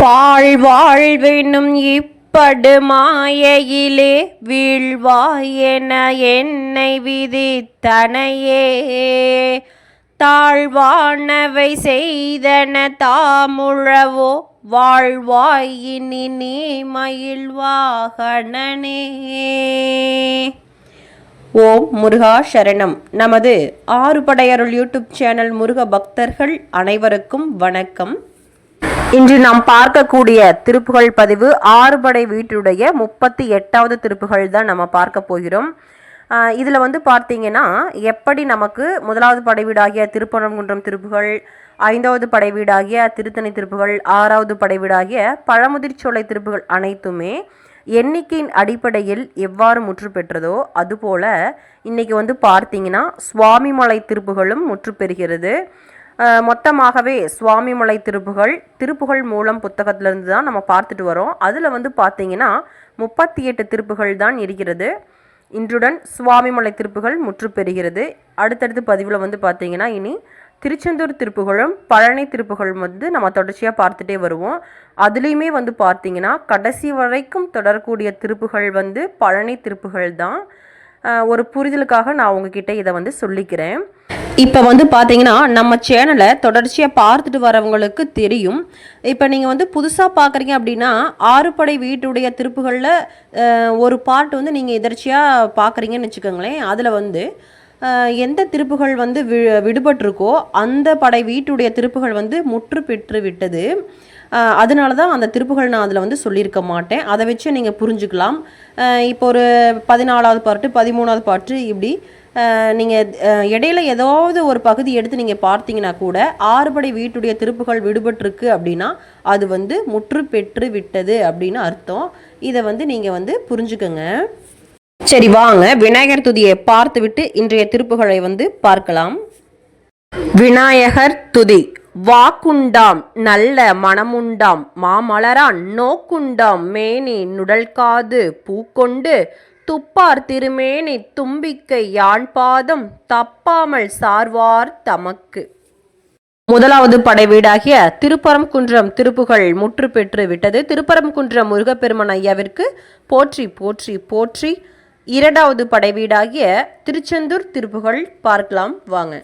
பாழ் வாழ்வினும் இப்படு மாயையிலே வீழ்வாயென என்னை விதித்தனையே. தாழ்வானவை செய்தன தாமுழவோ வாழ்வாயினி நீ மயில்வாகனனே ஓம் முருகா சரணம். நமது ஆறுபடையருள் யூடியூப் சேனல் முருக பக்தர்கள் அனைவருக்கும் வணக்கம். இன்று நாம் பார்க்கக்கூடிய திருப்புகள் பதிவு ஆறுபடை வீட்டுடைய முப்பத்தி எட்டாவது திருப்புகள் தான் நம்ம பார்க்க போகிறோம். இதில் வந்து பார்த்தீங்கன்னா எப்படி நமக்கு முதலாவது படைவீடாகிய திருப்பரங்குன்றம் திருப்புகள் ஐந்தாவது படைவீடாகிய திருத்தணி திருப்புகள் ஆறாவது படைவீடாகிய பழமுதிர்ச்சோலை திருப்புகள் அனைத்துமே எண்ணிக்கையின் அடிப்படையில் எவ்வாறு முற்று பெற்றதோ அதுபோல இன்றைக்கி வந்து பார்த்தீங்கன்னா சுவாமிமலை திருப்புகளும் முற்று பெறுகிறது. மொத்தமாகவே சுவாமிமலை திருப்புகள் திருப்புகள் மூலம் புத்தகத்திலிருந்து தான் நம்ம பார்த்துட்டு வரோம். அதில் வந்து பார்த்தீங்கன்னா முப்பத்தி எட்டு திருப்புகள் தான் இருக்கிறது. இன்றுடன் சுவாமிமலை திருப்புகள் முற்று பெறுகிறது. அடுத்தடுத்து பதிவில் வந்து பார்த்தீங்கன்னா இனி திருச்செந்தூர் திருப்புகளும் பழனி திருப்புகளும் வந்து நம்ம தொடர்ச்சியாக பார்த்துட்டே வருவோம். அதுலேயுமே வந்து பார்த்தீங்கன்னா கடைசி வரைக்கும் தொடரக்கூடிய திருப்புகள் வந்து பழனி திருப்புகள் தான். ஒரு புரிதலுக்காக நான் உங்ககிட்ட இதை வந்து சொல்லிக்கிறேன். இப்போ வந்து பார்த்தீங்கன்னா நம்ம சேனலை தொடர்ச்சியாக பார்த்துட்டு வரவங்களுக்கு தெரியும். இப்போ நீங்கள் வந்து புதுசாக பார்க்குறீங்க அப்படின்னா ஆறுபடை வீட்டுடைய திருப்புகளில் ஒரு பார்ட் வந்து நீங்கள் எதர்ச்சியாக பார்க்குறீங்கன்னு வச்சுக்கோங்களேன். அதில் வந்து எந்த திருப்புகள் வந்து வி விடுபட்டிருக்கோ அந்த படை வீட்டுடைய திருப்புகள் வந்து முற்று பெற்று விட்டது. அதனால தான் அந்த திருப்புகள் நான் அதில் வந்து சொல்லியிருக்க மாட்டேன். அதை வச்சு நீங்கள் புரிஞ்சுக்கலாம். இப்போ ஒரு பதினாலாவது பாட்டு பதிமூணாவது பாட்டு இப்படி நீங்கள் இடையில ஏதாவது ஒரு பகுதி எடுத்து நீங்கள் பார்த்தீங்கன்னா கூட ஆறுபடை வீட்டுடைய திருப்புகள் விடுபட்டிருக்கு அப்படின்னா அது வந்து முற்று பெற்று விட்டது அப்படின்னு அர்த்தம். இதை வந்து நீங்கள் வந்து புரிஞ்சுக்கோங்க. சரி வாங்க. விநாயகர் துதியை பார்த்துவிட்டு இன்றைய திருப்புகளை வந்து பார்க்கலாம். விநாயகர் துதி. வாக்குண்டாம் நல்ல மனமுண்டாம் மாமலரான் நோக்குண்டாம் மேனி நுடல்காது பூக்கொண்டு துப்பார் திருமேனி தும்பிக்கை யாழ்பாதம் தப்பாமல் சார்வார் தமக்கு. முதலாவது படை வீடாகிய திருப்பரம்குன்றம் திருப்புகள் முற்று பெற்று விட்டது. திருப்பரம்குன்றம் முருகப்பெருமன் ஐயாவிற்கு போற்றி போற்றி போற்றி. இரண்டாவது படை வீடாகிய திருச்செந்தூர் திருப்புகள் பார்க்கலாம் வாங்க.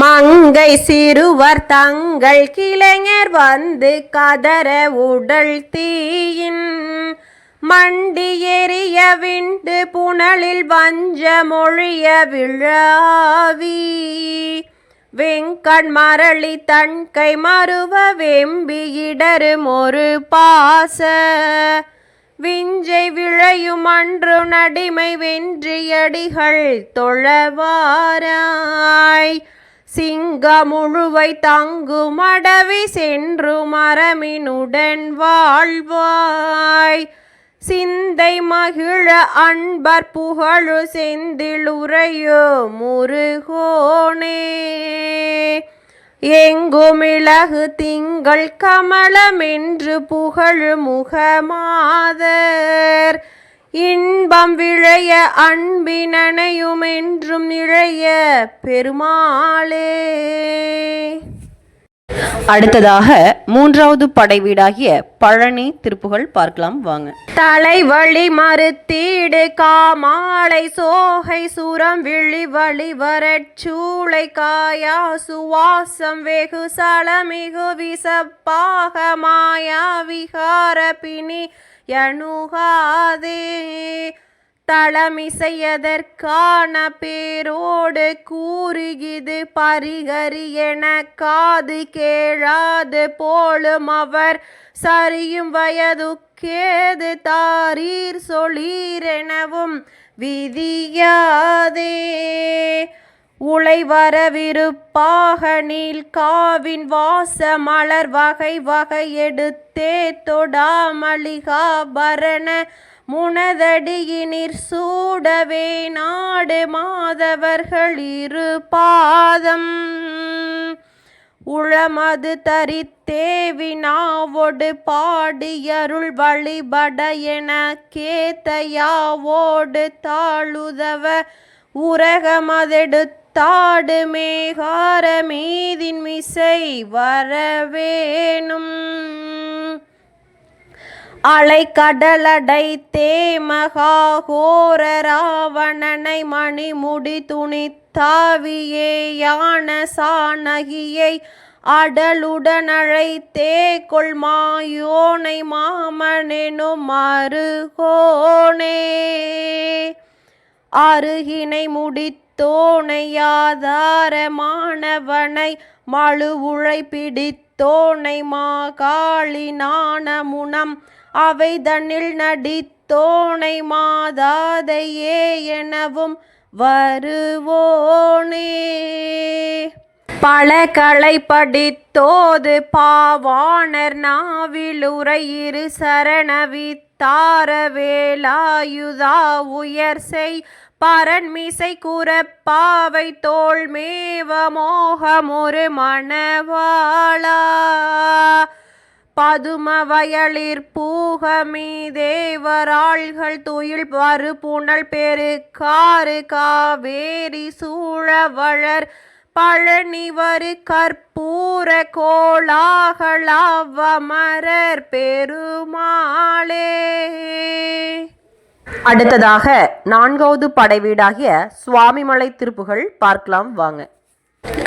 மங்கை சிறுவர் தங்கள் கிளைஞர் வந்து கதற உடல் தீயின் மண்டி எரிய விண்டு புனலில் வஞ்ச மொழிய விழாவி. வெங்கண் மரளி தன் கை மறுவ வெம்பி இடரும் ஒரு பாச. விஞ்சை விழையும் அன்று நடிமை வென்றியடிகள் தொழவாராய் சிங்கமுழுவை முழுவை தங்கும் சென்று மரமினுடன் வாழ்வாய். சிந்தை மகிழ அன்பர் புகழு செந்திலுறையோ முருகோனே. எங்குமிளகு திங்கள் கமலமென்று புகழு முகமாதர். இன்பம் விழைய அன்பினனையும் என்றும் இழைய பெருமாளே. அடுத்ததாக மூன்றாவது படை வீடாகிய பழனி திருப்புகள் பார்க்கலாம் வாங்க. தலைவழி மறுத்தீடு காமாலை சோகை சுரம் விழி வழி வரச்சூளை காயா சுவாசம் வெகு சலமிகு விசப்பாக மாயா விகார பிணி யணுகாதே தளமிசையதற்கான பேரோடு கூறுகிது பரிகரி என காது கேளாது போலும் அவர் சரியும் வயதுக்கேது தாரீர் சொலீரெனவும் விதியாதே. உளை வரவிருப்பாக நீல் காவின் வாச மலர் வகை வகை எடுத்தே தொடாமளிகாபரண முனதடியினிர் சூடவே நாடு மாதவர்கள் இரு பாதம். உளமது தரித்தேவினாவோடு பாடியருள் வழிபட என கேத்தையாவோடு தாழுதவ தாடு மேகார மீதின் மிசை வரவேணும். அலைக்கடலடை தேமகாகோர ராவணனை மணிமுடி துணித்தாவியே யான சானகியை அடலுடனழைத்தே கொள்மாயோனை மாமனெனும் மருகோனே அருகினை முடித்து தோணையாதாரமானவனை மழுவுழை பிடித்தோனை மாகாளி நாணமுனம் அவை தன்னில் நடித்தோணை மாதாதையே எனவும் வருவோனே. பல களை படித்தோது பாவாணர் நாவிலுரை இரு சரணவித்தார வேலாயுதா உயர் செய் பரன்மிசை குரப்பாவை தோல் மேவ மோகமொரு மணவாளா. பதும வயலிற் பூகமீ தேவராள்கள் துயில் வரு புனல் பெருக்காறு காவேரி சூழ வளர் பழனிவரு கற்பூர கோளாகளாவமரர் பெருமாளே. அடுத்ததாக நான்காவது படைவீடாகிய சுவாமிமலை திருப்புகள் பார்க்கலாம் வாங்க.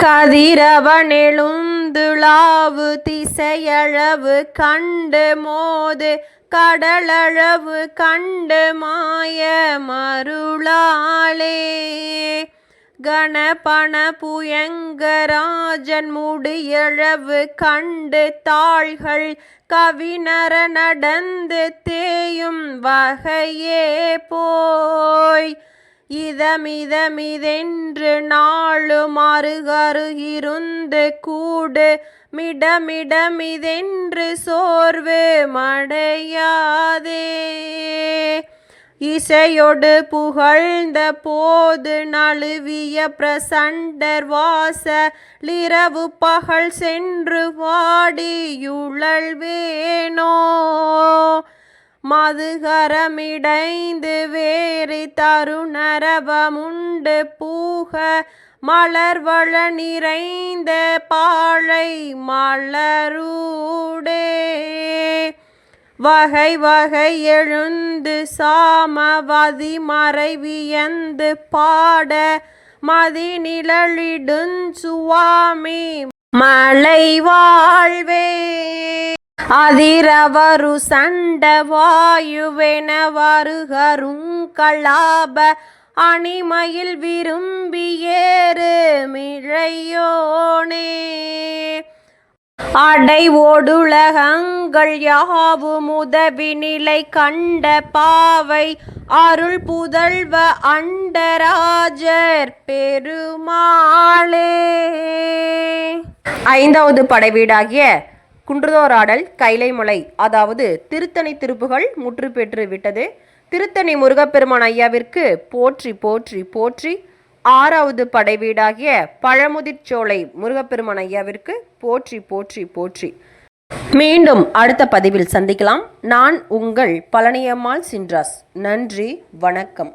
கதிரவனெழுந்துளாவு திசையளவு கண்டு மோது கடலளவு கண்டு மாய மருளாளே கணபண புயங்கராஜன் முடியளவு கண்டு தாள்கள் கவினர நடந்து தேயும் வகையே போய். இதமிதமிதென்று நாளும் அருகருகிருந்து கூடு மிடமிடமிதென்று சோர்வு மடையாதே. இசையொடு புகழ்ந்த போது நழுவிய பிரசண்டர் வாச லிரவு பகல் சென்று வாடியுழல்வேனோ? மதுகரமிடைந்து வேறு தருணரவமுண்டு பூக மலர்வள நிறைந்த பாழை மலரூடே. வகை வகை எழுந்து சாமவதி மறைவியந்து பாட மதிநிழலிடும் சுவாமி. மலை வாழ்வே அதிரவரு சண்ட வாயுவென வருகருங்களாப அணிமையில் விரும்பியேறு மிழையோனே. அடை ஓடுலகங்கள் யாவும் உதவி நிலை கண்ட பாவை அருள் புதல்வ அண்டராஜர் பெருமாளே. ஐந்தாவது படைவீடாகிய குன்றுதோராடல் கைலைமலை அதாவது திருத்தணி திருப்புகள் முற்று பெற்று விட்டது. திருத்தணி முருகப்பெருமான் ஐயாவிற்கு போற்றி போற்றி போற்றி ஆறாவது படைவீடாகிய பழமுதிர்ச்சோலை முருகப்பெருமான் ஐயாவிற்கு போற்றி போற்றி போற்றி. மீண்டும் அடுத்த பதிவில் சந்திக்கலாம். நான் உங்கள் பழனியம்மாள் சின்ராஸ். நன்றி வணக்கம்.